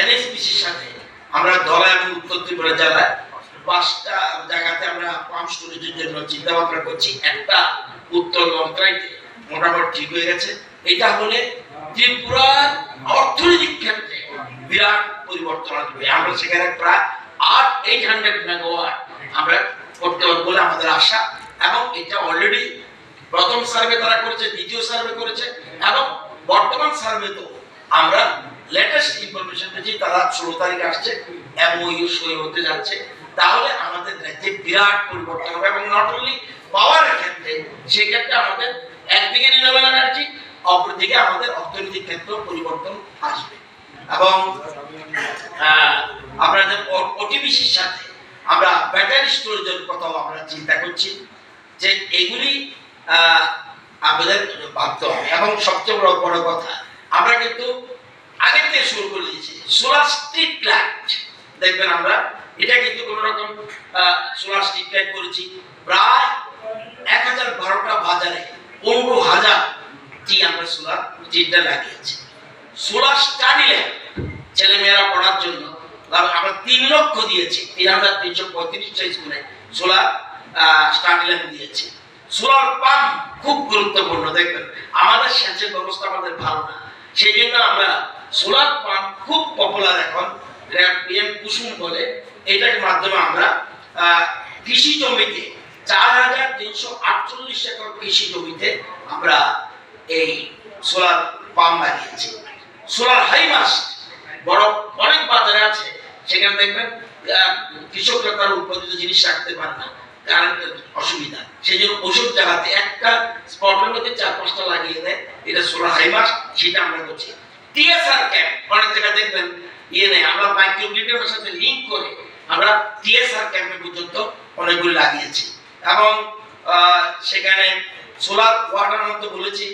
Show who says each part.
Speaker 1: এনএসপিসির সাথে আমরা এবং ত্রিপুরা জেলায় পাঁচটা জায়গাতে আমরা পাম্প স্টোরেজের জন্য চিন্তা ভাবনা করছি। একটা উত্তর মোটামুটি ঠিক হয়ে গেছে। এটা হলে ত্রিপুরার অর্থনৈতিক ক্ষেত্রে বিরাট পরিবর্তন আসবে। আমরা সেখানে প্রায় আট এইট হান্ড্রেড মেগাওয়াট আমরা করতে পারব বলে আমাদের আশা। এবং এটা অলরেডি প্রথম সার্ভে তারা করেছে, দ্বিতীয় সার্ভে করেছে। এবং বর্তমান সার্ভে তো আমরা লেটেস্ট ইনফরমেশন পেয়েছি তারা ষোলো তারিখ আসছে এমওইউ সই হতে যাচ্ছে, তাহলে আমাদের রাজ্যে বিরাট পরিবর্তন হবে এবং নট অনলি পাওয়ারের ক্ষেত্রে, সেক্ষেত্রে আমাদের একদিকে রিনিউয়েবল এনার্জি অপরদিকে আমাদের অর্থনৈতিক ক্ষেত্রেও পরিবর্তন আসবে। এবং আপনাদের ওটিবিসির সাথে আমরা ব্যাটারি স্টোরেজের কথাও আমরা চিন্তা করছি, যে এগুলি আমাদের ভাবতে হবে এবং সবচেয়ে বড় বড় কথা, আমরা কিন্তু আগের থেকে শুরু করে দিয়েছি। সোলার স্ট্রিট লাইট দেখবেন আমরা, এটা কিন্তু কোনো রকম সোলার স্ট্রিট লাইট করেছি। প্রায় এক হাজার বারোটা বাজারে পনেরো হাজার টি আমরা সোলার স্ট্রিট লাইট লাগিয়েছি। সোলার স্টাডি ল্যাব ছেলেমেয়েরা পড়ার জন্য। আমরা তিন লক্ষ দিয়েছি। তিন হাজার তিনশো পঁয়ত্রিশটা স্কুলে সোলার স্টাডি ল্যাব দিয়েছি। সোলার পাম্প খুব গুরুত্বপূর্ণ, দেখবেন। আমাদের সেচের ব্যবস্থা আমাদের ভালো না। সেই জন্য আমরা সোলার পাম্প খুব পপুলার এখন কুসুম বলে। এটার মাধ্যমে আমরা কৃষি জমিতে চার হাজার তিনশো আটচল্লিশ একর কৃষি জমিতে আমরা এই সোলার পাম্প লাগিয়েছি। সোলার হাইমাস্ট বড় অনেক বাজারে আছে। সেখানে দেখবেন কৃষকরা তার উৎপাদিত জিনিস রাখতে পারে না। কারেন্টের অসুবিধা। সেই জন্য ওষুধ জায়গাতে একটা স্পটের মধ্যে চার পাঁচটা লাগিয়ে দেয়। এটা সোলার হাইমাস্ট সেটা আমরা করছি। টিএসআর ক্যাম্প অনেক জায়গায় দেখবেন ইয়ে নেই। আমরা মাইক্রোগ্রিডের সাথে লিঙ্ক করে আমরা টিএসআর ক্যাম্পে পর্যন্ত অনেকগুলো লাগিয়েছি। এবং সেখানে সোলার ওয়াটার মধ্যে বলেছি।